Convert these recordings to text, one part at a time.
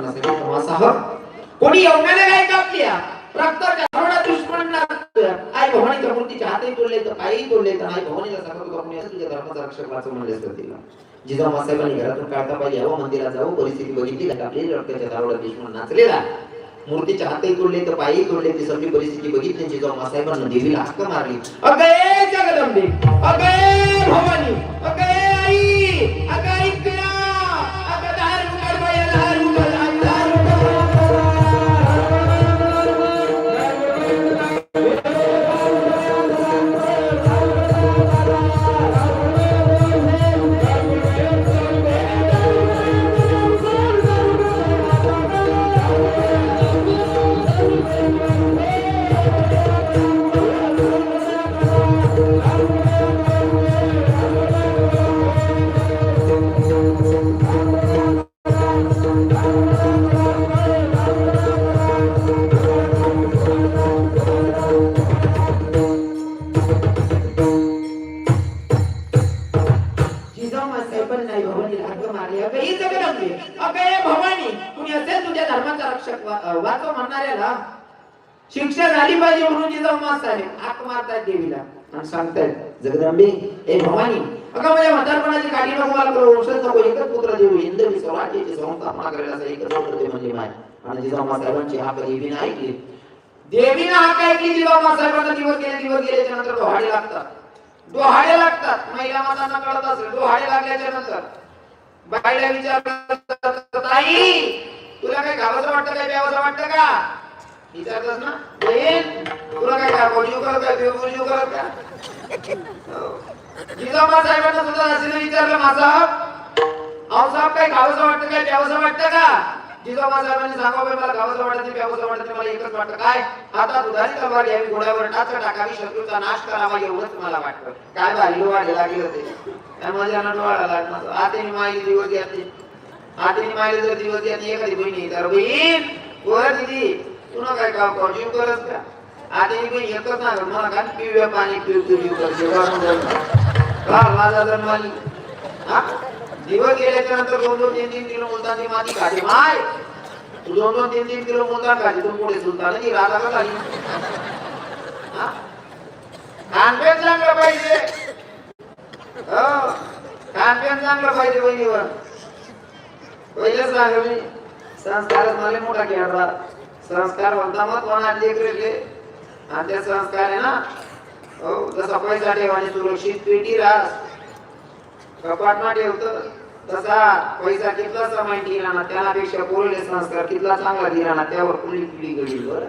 करण्यासाठी समासाह कोणी एवढ्याने काय कापल्या दुश्मन आई मूर्तीच्या हातही तोडले तर पायी तोडले तर आई भवानीला सांगत असं तुझ्या धर्माचा रक्षक वाचव म्हणले असतं तिला जिजाऊ घरातून काढता पाहिजे मंदिरात परिस्थिती बघितली रक्ताच्या दुश्मन नाचलेला. मूर्तीच्या हातही तोडले तर तोडले ती सगळी परिस्थिती बघितली जिजाऊ मासाहेबांना देवीला हक्क मारली. अगे जगदंबे अगे भवानी अगे बाजी गुरुजी जाऊन म्हणून आक मासाहेब मारतायत देवीला. आणि सांगतायत जगदंबे हे भवानी अगं माझ्या म्हातारपणाची काठी नको मला करू वंशज नको एकच पुत्र देऊ इंद्र मी स्वराज्याची संस्थापना करायला असा एकच पुत्र देऊ म्हणजे माय. आणि जिजाऊ मासाहेबांची हाक देवीने ऐकली. देवीने हाक ऐकली जिजाऊ मासाहेबांना दिवस गेले दिवस गेल्याच्यानंतर डोहाडे लागतात. डोहाडे लागतात. महिला मातांना कळत असेल डोहाडे लागल्याच्या नंतर. बाईला विचारतात ताई तुला काय घालावं वाटतं काय प्यावं वाटतं का? विचारतात ना? बहीण तुला काय घाबोजीव करत काय बेबोजीव करत का हो. साहेबांना सुद्धा असेल विचारलं माझा अहो साहेब काय खावंसं वाटतं काय? प्यावसं वाटतं का? जिजाऊबा साहेबांनी सांगावं "बाई, मला खावंसं वाटत नाही प्यावसं वाटत नाही मला एकच वाटतं काय? आता दुधारी तलवार घ्यावी घोड्यावर टाच टाकावी शत्रूचा नाश करावा एवढंच मला वाटतं. काय भारी वाढे लागले होते काय माझ्या डोळा लागणार आतेने माईली दिवस घेतली आतेने माईली जर दिवस घेतली एखादी बहिणी तर बहीण वर दिदी तुला काय का जीव करत का? आता बहीण एकच ना मला काय पिव्या पाणी पिवतो जीव करते का? माझा जन्माली हा? दिवस गेल्याच्यानंतर दोन दोन तीन तीन किलो मुलतानी माती खाते. माय! तू दोन दोन तीन तीन किलो मुलतान खाते. तू पुढे सुलतान ही राधा का झाली हा? खानपेन चांगलं पाहिजे. हो. खानपेन चांगलं पाहिजे बहिणीवर पहिलं सांग मी. संस्कारच मला मोठा खेळला संस्कार म्हणता मग कोणा लेकरेले आणि ते संस्कार आहे ना हो जसा पैसा ठेवाने सुरक्षित पेटी रास कपाटमा ठेवतं तसा पैसा कितला समय दिला ना त्यापेक्षा पोरले संस्कार कितला चांगला दिला ना त्यावर कुणी पिढी गेली बर.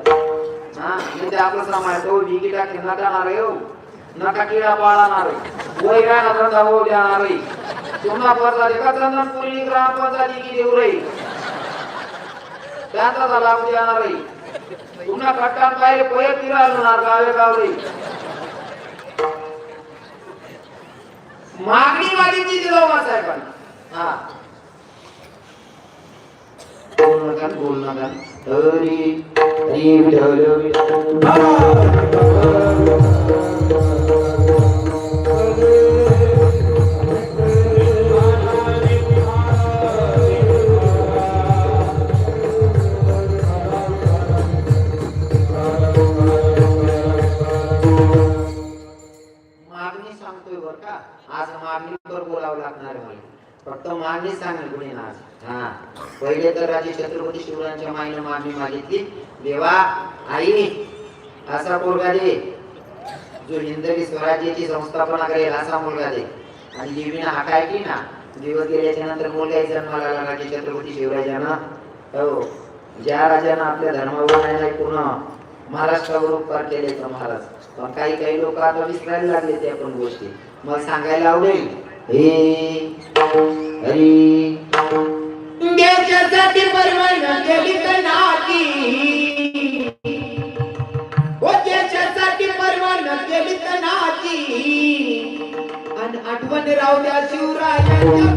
हा म्हणजे आपलं समाय तो बिगी टाकी नका ना रे हो. नका किडा पाळणार वय काय ना धंदा होऊ देणार रे तुम्हा एका चंदन पुरी ग्रामपंचायती की देऊ रे त्यांचा लाभ देणार रे पुन्हा कट्टान पाहिजे पहिले फिरायला गावे गावडे मागणी मागितली दिलो साहेबांना. हा. बोल नका बोल नका हरी हरी विठ्ठल विठ्ठल. मागणी सांगतोय बर का? आज मागणी मागणीवर बोलावं लागणार आहे मला. फक्त मागणी सांगेल कुणी आज. हा. पहिले तर राजे छत्रपती शिवरायांच्या माईनं मागणी मागितली. देवा आई असा पोरगा दे. जो हिंदवी स्वराज्याची संस्थापना करेल असा मुलगा दे. आणि देवीनं हा की ना दिवस गेल्याच्यानंतर मुलगा जन्माला राजे छत्रपती शिवराजानं हो. ज्या राजानं आपल्या धर्मावर पूर्ण महाराष्ट्रावर उपकार केले तर महाराज. पण काही काही लोक आता विसरायला लागले त्या पण गोष्टी. मग सांगायला आवडेल हे हरी देशासाठी परवान केली तर नाती. हो देशासाठी परवान केली तर नाती. आणि आठवण राहू द्या शिवरायांच्या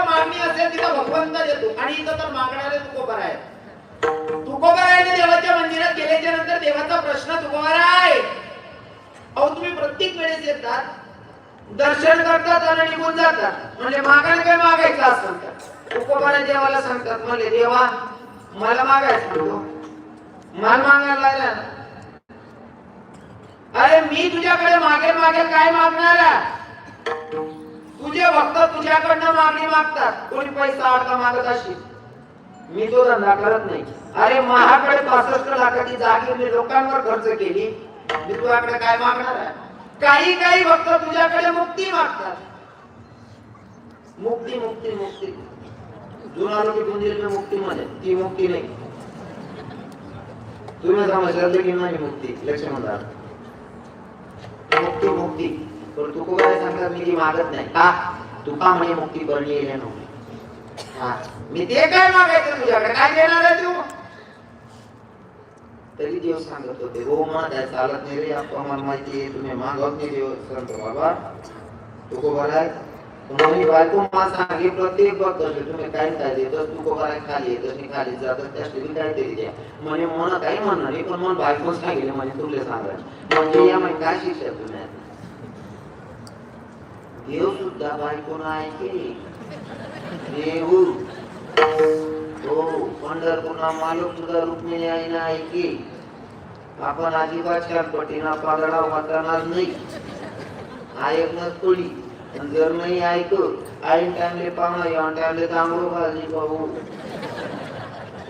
तुला मागणी असेल तिथं भगवंत देतो आणि इथं तर मागणारे तुकोबर आहे तुकोबरायने देवाच्या मंदिरात गेल्याच्यानंतर देवाचा प्रश्न तुकोबार आहे. अहो तुम्ही प्रत्येक वेळेस येतात दर्शन करतात आणि निघून जातात. म्हणजे मागायला काय मागायचं असं? तुकोबारा देवाला सांगतात म्हणजे देवा मला मागायचं माल मागायला लागला अरे मी तुझ्याकडे मागे मागे काय मागणार तुझे भक्त तुझ्याकडनं मागणी मागतात. कोणी पैसा अडका मागत असेल मी तो धंदा करत नाही. अरे महाकडे पासष्ट लाखाची जागी मी लोकांवर खर्च केली. मी तुझ्याकडे काय मागणार आहे? काही काही भक्त तुझ्याकडे मुक्ती मागतात. मुक्ती मुक्ती मुक्ती. जुना लोक मंदिर मुक्ती मध्ये ती मुक्ती नाही. तुम्ही समजलं की नाही मुक्ती? लक्ष्मण मुक्ती मुक्ती. पण तू सांगतात मी ती मागत नाही. का? तुका म्हणे मुक्ती करणी येईल नव्हती मी ते काय मागायचं तुझ्याकडे? काय देणार आहे तू? तरी देव सांगत होते हो म्हणत त्या चालत नाही रे आपण मला माहिती आहे तुम्ही मागवत नाही देव. सांगतो बाबा तुकोबाला तुम्ही बायको मला सांगे प्रत्येक भक्त तुम्ही काय काय देतो तू को खाली येत मी खाली जात त्यासाठी काहीतरी द्या. म्हणे मन काही म्हणणार नाही पण मन बायको सांगितलं म्हणजे तुला सांगा म्हणजे या म्हणजे काय शिक्षा तुम्ही देव सुद्धा बायको ऐके देऊ हो पंढरपूरना मालक सुद्धा रुक्मिणी आईनं ऐके आपण अजिबात शालपटीना पादडा वाचणार नाही. ऐकणार थोडी जर नाही ऐक आईन टाइमले पाहुणा येऊन टाइमले तांबडो भाजी भाऊ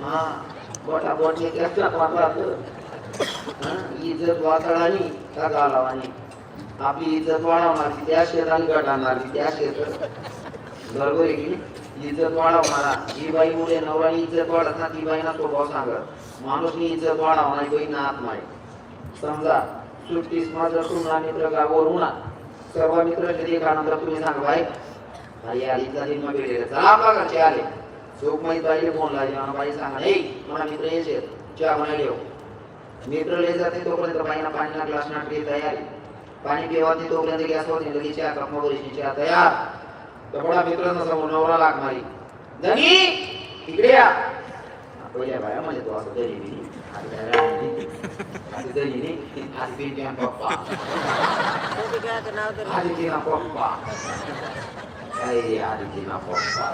हा बोटा बोटले कसला पाहतात. इज्जत वातळानी का गालावानी. आपली इज्जत की त्या शेताला की त्या शेतात बरोबर आहे की इज्जत वाढवणारा जी बाई मुळे नवरानी इज्जत वाढत ना ती बाईना स्वभाव सांगत माणूसनी इज्जत वाढवणारी बाई ना आत्मा समजा सुट्टीस माझं सुना मित्र गावावर उन्हा सर्व मित्र एकानंतर तुम्ही सांगा बाई बाई आलीचा दिन मग भेटेल चला आपला घरचे आले चोख माहीत बाईले फोन लागले मला बाई सांगा नाही मला मित्र यायचे चहा म्हणा येऊ. मित्र लय जाते तोपर्यंत बाईना पाणीना ग्लास नाटली तयारी. पाणी पिवा ते तोपर्यंत गॅसवर लगेच चहा कप वगैरे चहा तयार कपडा मित्र समोर नवरा लाग मारी धनी इकडे या. पहिल्या बाया म्हणजे तो असं दरी बिरी आधी दरी नाही. आधी बिरी पप्पा. आधी तिना पप्पा. काय आधी तिना पप्पा.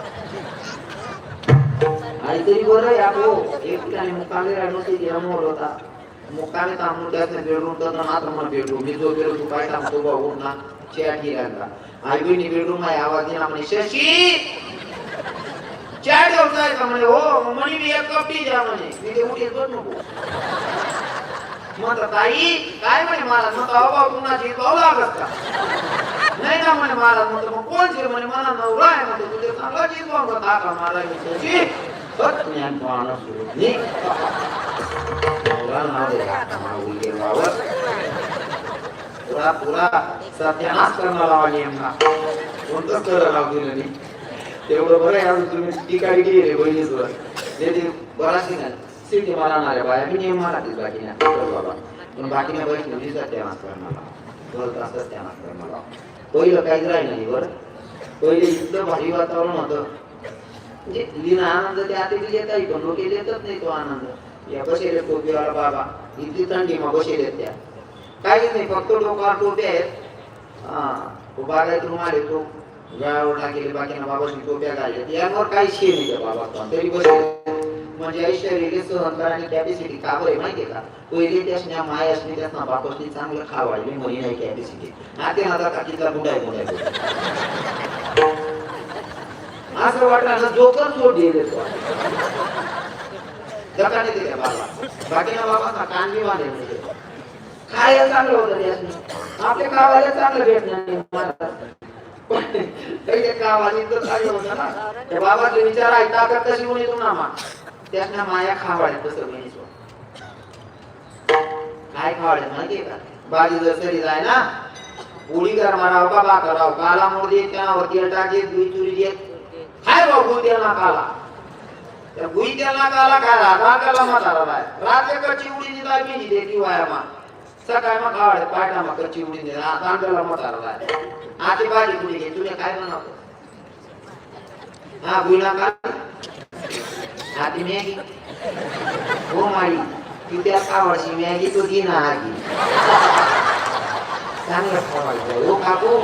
आणि तरी बरं आहे आपो एक ठिकाणी मुक्कामी राहिलो ते जन्मवर होता. मुक्कामी थांबून त्याचं बेडरूम तर मात्र मला बेडरूम मी जो बेडरूम तू काय थांबतो बघून ना चेअर ठिकाणला आई बहिणी बेडरूम आहे आवाज दिला म्हणे शशी चहा ठेवताय का म्हणे हो म्हणे मी एक कप टी म्हणे. मी ते उठे नको. ताई काय म्हणे मला मग बाबा कुणाची पाऊ लागत का नाही ना म्हणे मला म्हणतो मग कोण शिर म्हणे मला नवरा आहे म्हणतो तुझे चांगला जीव पाहून का मला मी तुझी ज्ञान पाहणं सुरू सत्यानाश करणारा यांना कोणतंच दिलं नाही तेवढं बरं आहे अजून तुम्ही गेले बहिणीवर ते ते बराच नाही मला बाया मी नेम मला तीच बाकी नाही बाबा पण बाकी नाही बहिणी म्हणजे सत्यानाश करणारा बोलत असं सत्यानाश पहिलं काहीच राहिलं नाही बरं पहिले इतकं भारी वातावरण होतं म्हणजे लिहिणं आनंद ते आता येत आहे लोक देतच नाही तो आनंद. या बसेले टोपीवाला बाबा इतकी थंडी मग बसेले त्या. काहीच नाही फक्त डोक्यावर टोपे आहेत. हा तो बागायत रुमाल येतो गळ्यावर टाकेले बाकीना बाबाशी टोप्या घालल्या यावर काही शे नाही त्या बाबा तरी बसले. म्हणजे ऐश्वर्य सहन करण्याची कॅपॅसिटी का बरं आहे माहितीये का? पहिले त्यासण्या माय असणे त्यासना बापासनी चांगलं खावायले म्हणी नाही कॅपॅसिटी आता आता काकीचा गुडाय गुडाय असं वाटलं ना जोकर सोड दिले तो दकाने दिले बाबा? बाकीना बाबा कान बी वाढले म्हणजे खायला चांगलं होतं त्यासनी आपल्या खावायला चांगलं भेटणार नाही मला. चांगलं होतं ना. त्या बाबाचे विचार ऐकता ताकद कशी होणी तू ना त्यांना माया खावाड्या तसं मिळतो काय खावाड्या माहितीये का? बाजी जर सरी जाय ना पोळी गरमाराव का बा बाकराव काला मोड त्यावरती त्यावर तेल टाके दुई चुरी देत काय भाऊ त्याला काला. त्या गुई तेल नाकाला काय म्हातारा राय रात्री कच्ची उडी दिला मी दे ती वाया मा सकाळी मग खावाडे पाटा मग कच्ची उडी दे म्हातारा आधी भाजी पुढे घे तुला काय बनवतो हा गुई नाका आधी मॅगी. हो माई की त्या आवडशी मॅगी तो ना आगी चांगलं खावायचं हो काकू?